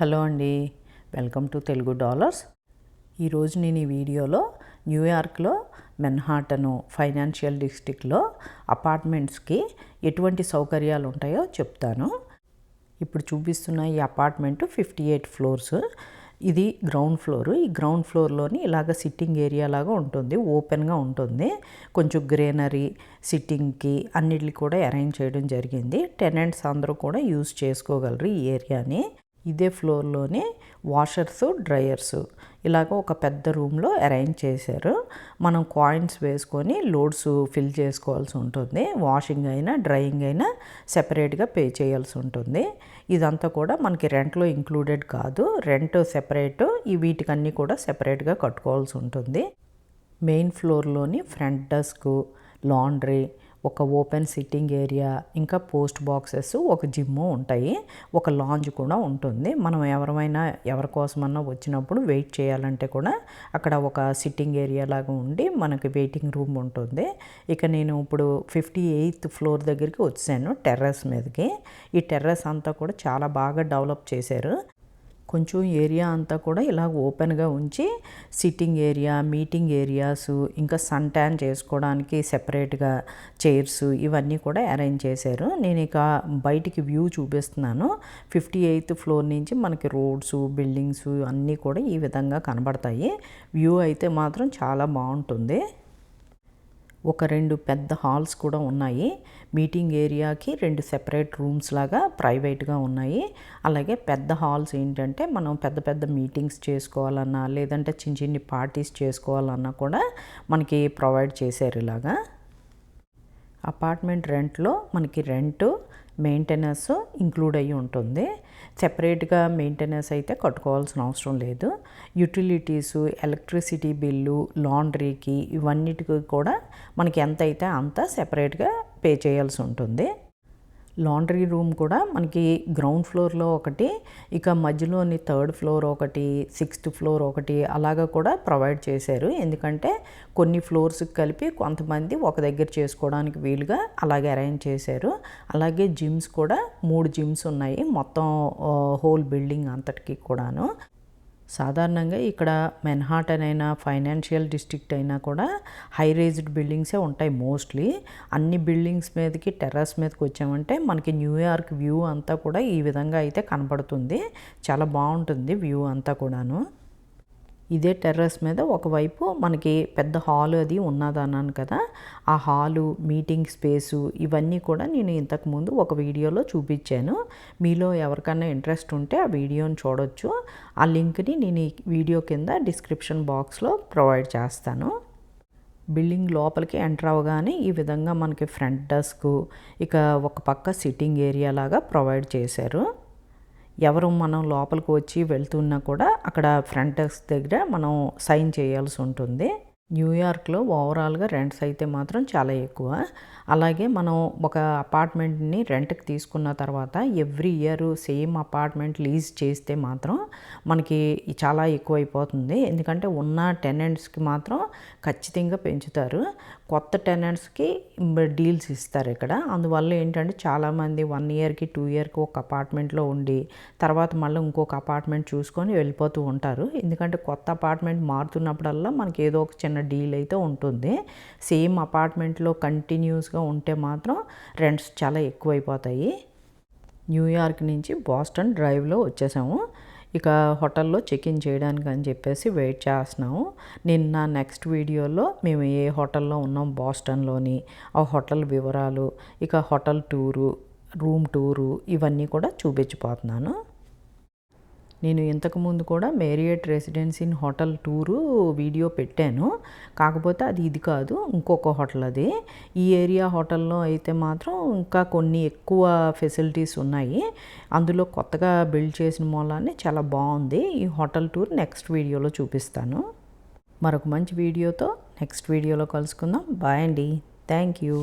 Hello అండి. Welcome to Telugu dollars. ఈరోజు నేను ఈ వీడియోలో న్యూయార్క్లో మెన్హాటను ఫైనాన్షియల్ డిస్టిక్లో అపార్ట్మెంట్స్కి ఎటువంటి సౌకర్యాలు ఉంటాయో చెప్తాను. ఇప్పుడు చూపిస్తున్న ఈ అపార్ట్మెంట్ ఫిఫ్టీ ఎయిట్ ఫ్లోర్స్. ఇది గ్రౌండ్ ఫ్లోర్. ఈ గ్రౌండ్ ఫ్లోర్లోని ఇలాగ సిట్టింగ్ ఏరియా లాగా ఉంటుంది. ఓపెన్గా ఉంటుంది. కొంచెం గ్రీనరీ సిట్టింగ్కి అన్నిటికి కూడా అరేంజ్ చేయడం జరిగింది. టెనెంట్స్ అందరూ కూడా యూజ్ చేసుకోగలరు ఈ ఏరియాని. ఇదే ఫ్లోర్లోనే వాషర్స్ డ్రయర్స్ ఇలాగ ఒక పెద్ద రూమ్లో అరేంజ్ చేశారు. మనం కాయిన్స్ వేసుకొని లోడ్స్ ఫిల్ చేసుకోవాల్సి ఉంటుంది. వాషింగ్ అయినా డ్రయింగ్ అయినా సెపరేట్గా పే చేయాల్సి ఉంటుంది. ఇదంతా కూడా మనకి రెంట్లో ఇంక్లూడెడ్ కాదు. రెంట్ సెపరేట్ ఈ వీటికన్నీ కూడా సెపరేట్గా కట్టుకోవాల్సి ఉంటుంది. మెయిన్ ఫ్లోర్లోని ఫ్రంట్ డెస్క్ లాండ్రీ ఒక ఓపెన్ సిట్టింగ్ ఏరియా ఇంకా పోస్ట్ బాక్సెస్ ఒక జిమ్ ఉంటాయి. ఒక లాంజ్ కూడా ఉంటుంది. మనం ఎవరైనా ఎవరి కోసమన్నా వచ్చినప్పుడు వెయిట్ చేయాలంటే కూడా అక్కడ ఒక సిట్టింగ్ ఏరియా లాగా ఉండి మనకి వెయిటింగ్ రూమ్ ఉంటుంది. ఇక నేను ఇప్పుడు ఫిఫ్టీ ఎయిత్ ఫ్లోర్ దగ్గరికి వచ్చాను టెర్రస్ మీదకి. ఈ టెర్రస్ అంతా కూడా చాలా బాగా డెవలప్ చేశారు. కొంచెం ఏరియా అంతా కూడా ఇలా ఓపెన్గా ఉంచి సిట్టింగ్ ఏరియా మీటింగ్ ఏరియాస్ ఇంకా సన్ ట్యాన్ చేసుకోవడానికి సెపరేట్గా చైర్స్ ఇవన్నీ కూడా అరేంజ్ చేశారు. నేను ఇక బయటికి వ్యూ చూపిస్తున్నాను. ఫిఫ్టీ ఎయిత్ ఫ్లోర్ నుంచి మనకి రోడ్స్ బిల్డింగ్స్ అన్నీ కూడా ఈ విధంగా కనబడతాయి. వ్యూ అయితే మాత్రం చాలా బాగుంటుంది. ఒక రెండు పెద్ద హాల్స్ కూడా ఉన్నాయి. మీటింగ్ ఏరియాకి రెండు సెపరేట్ రూమ్స్ లాగా ప్రైవేట్గా ఉన్నాయి. అలాగే పెద్ద హాల్స్ ఏంటంటే మనం పెద్ద పెద్ద మీటింగ్స్ చేసుకోవాలన్నా లేదంటే చిన్న చిన్ని పార్టీస్ చేసుకోవాలన్నా కూడా మనకి ప్రొవైడ్ చేశారు ఇలాగా. అపార్ట్మెంట్ రెంట్లో మనకి రెంట్ మెయింటెనెన్స్ ఇంక్లూడ్ అయ్యి ఉంటుంది. సెపరేట్గా మెయింటెనెన్స్ అయితే కట్టుకోవాల్సిన అవసరం లేదు. యూటిలిటీస్ ఎలక్ట్రిసిటీ బిల్లు లాండ్రీకి ఇవన్నిటికి కూడా మనకి ఎంత అయితే అంత సెపరేట్గా పే చేయాల్సి ఉంటుంది. లాండ్రీ రూమ్ కూడా మనకి గ్రౌండ్ ఫ్లోర్లో ఒకటి ఇక మధ్యలోని థర్డ్ ఫ్లోర్ ఒకటి సిక్స్త్ ఫ్లోర్ ఒకటి అలాగా కూడా ప్రొవైడ్ చేశారు. ఎందుకంటే కొన్ని ఫ్లోర్స్కి కలిపి కొంతమంది ఒక దగ్గర చేసుకోవడానికి వీలుగా అలాగే అరేంజ్ చేశారు. అలాగే జిమ్స్ కూడా మూడు జిమ్స్ ఉన్నాయి మొత్తం హోల్ బిల్డింగ్ అంతటికి కూడాను. సాధారణంగా ఇక్కడ మెన్హాటన్ అయినా ఫైనాన్షియల్ డిస్ట్రిక్ట్ అయినా కూడా హై రేజ్డ్ బిల్డింగ్సే ఉంటాయి మోస్ట్లీ అన్ని బిల్డింగ్స్ మీదకి టెర్రస్ మీదకి వచ్చామంటే మనకి న్యూయార్క్ వ్యూ అంతా కూడా ఈ విధంగా అయితే కనబడుతుంది. చాలా బాగుంటుంది వ్యూ అంతా కూడాను. ఇదే టెర్రస్ మీద ఒకవైపు మనకి పెద్ద హాల్ అది ఉన్నదన్నాను కదా. ఆ హాలు మీటింగ్ స్పేసు ఇవన్నీ కూడా నేను ఇంతకుముందు ఒక వీడియోలో చూపించాను. మీలో ఎవరికైనా ఇంట్రెస్ట్ ఉంటే ఆ వీడియోని చూడొచ్చు. ఆ లింక్ని నేను ఈ వీడియో కింద డిస్క్రిప్షన్ బాక్స్లో ప్రొవైడ్ చేస్తాను. బిల్డింగ్ లోపలికి ఎంటర్ అవ్వగానే ఈ విధంగా మనకి ఫ్రంట్ డెస్క్ ఇక ఒక పక్క సిట్టింగ్ ఏరియా లాగా ప్రొవైడ్ చేశారు. ఎవరు మనం లోపలికి వచ్చి వెళ్తున్నా కూడా అక్కడ ఫ్రంట్ డెస్క్ దగ్గర మనం సైన్ చేయాల్సి ఉంటుంది. న్యూయార్క్లో ఓవరాల్గా రెంట్స్ అయితే మాత్రం చాలా ఎక్కువ. అలాగే మనం ఒక అపార్ట్మెంట్ని రెంట్కి తీసుకున్న తర్వాత every year same apartment lease చేస్తే మాత్రం మనకి చాలా ఎక్కువ అయిపోతుంది ఎందుకంటే ఉన్న టెనెంట్స్కి మాత్రం ఖచ్చితంగా పెంచుతారు. కొత్త టెనెంట్స్కి డీల్స్ ఇస్తారు ఇక్కడ. అందువల్ల ఏంటంటే చాలామంది వన్ ఇయర్కి టూ ఇయర్కి ఒక అపార్ట్మెంట్లో ఉండి తర్వాత మళ్ళీ ఇంకొక అపార్ట్మెంట్ చూసుకొని వెళ్ళిపోతూ ఉంటారు. ఎందుకంటే కొత్త అపార్ట్మెంట్ మారుతున్నప్పుడల్లా మనకి ఏదో ఒక చిన్న డీల్ అయితే ఉంటుంది. సేమ్ అపార్ట్మెంట్లో కంటిన్యూస్గా ఉంటే మాత్రం రెంట్స్ చాలా ఎక్కువైపోతాయి. న్యూయార్క్ నుంచి బాస్టన్ డ్రైవ్లో వచ్చేసాము. ఇక హోటల్లో చెక్ ఇన్ చేయడానికి అని చెప్పేసి వెయిట్ చేస్తున్నాము. నిన్న నెక్స్ట్ వీడియోలో మేము ఏ హోటల్లో ఉన్నాం? బాస్టన్లోని ఆ హోటల్ వివరాలు ఇక హోటల్ టూరు రూమ్ టూరు ఇవన్నీ కూడా చూపించిపోతున్నాను నేను ఇంతకుముందు కూడా Marriott residency inn hotel tour video పెట్టాను. కాకపోతే అది ఇది కాదు ఇంకొక హోటల్ అది. ఈ ఏరియా హోటల్లో అయితే మాత్రం ఇంకా కొన్ని ఎక్కువ ఫెసిలిటీస్ ఉన్నాయి. అందులో కొత్తగా బిల్డ్ చేసిన మూలాన్ని చాలా బాగుంది. ఈ హోటల్ టూర్ నెక్స్ట్ వీడియోలో చూపిస్తాను. మరొక మంచి వీడియోతో నెక్స్ట్ వీడియోలో కలుసుకుందాం. బాయ్ అండి. Thank you.